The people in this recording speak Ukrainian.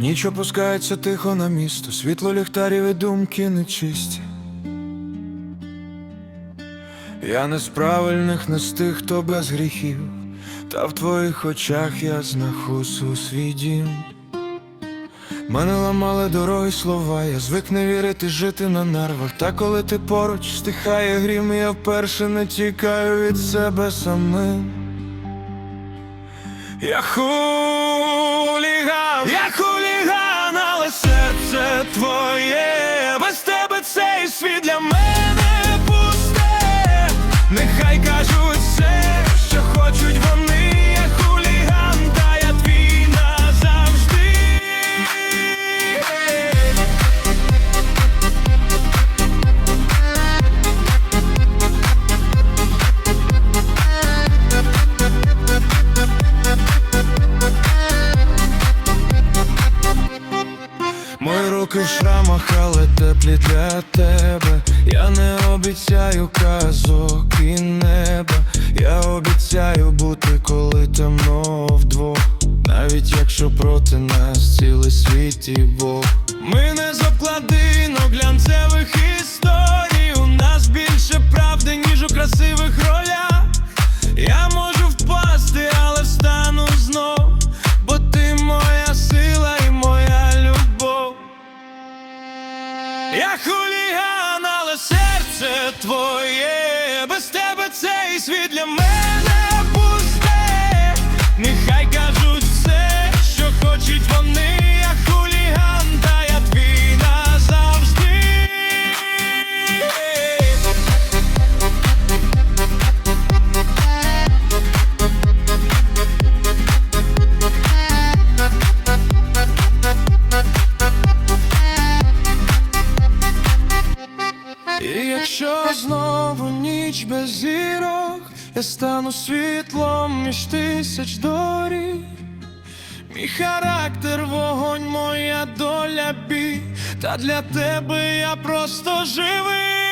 Ніч опускається тихо на місто, світло ліхтарів і думки нечисті. Я не з правильних, не з тих, хто без гріхів, та в твоїх очах я знаходжу свій дім. Мене ламали дороги слова, я звик не вірити, жити на нервах. Та коли ти поруч стихає грім, я вперше не тікаю від себе самим. Я хуліган, я хуліган, але серце твоє, без тебе цей світ для мене Руки шрамах, але теплі для тебе. Я не обіцяю казок і неба. Я обіцяю бути, коли темно вдвох. Навіть якщо проти нас цілий світ і Бог. Ми не з обкладинок глянцевих історій. У нас більше правди, ніж у красивих серце твоє, без тебе цей світ для мене І якщо знову ніч без зірок, я стану світлом між тисяч доріг. Мій характер, вогонь, моя доля бій, та для тебе я просто живий.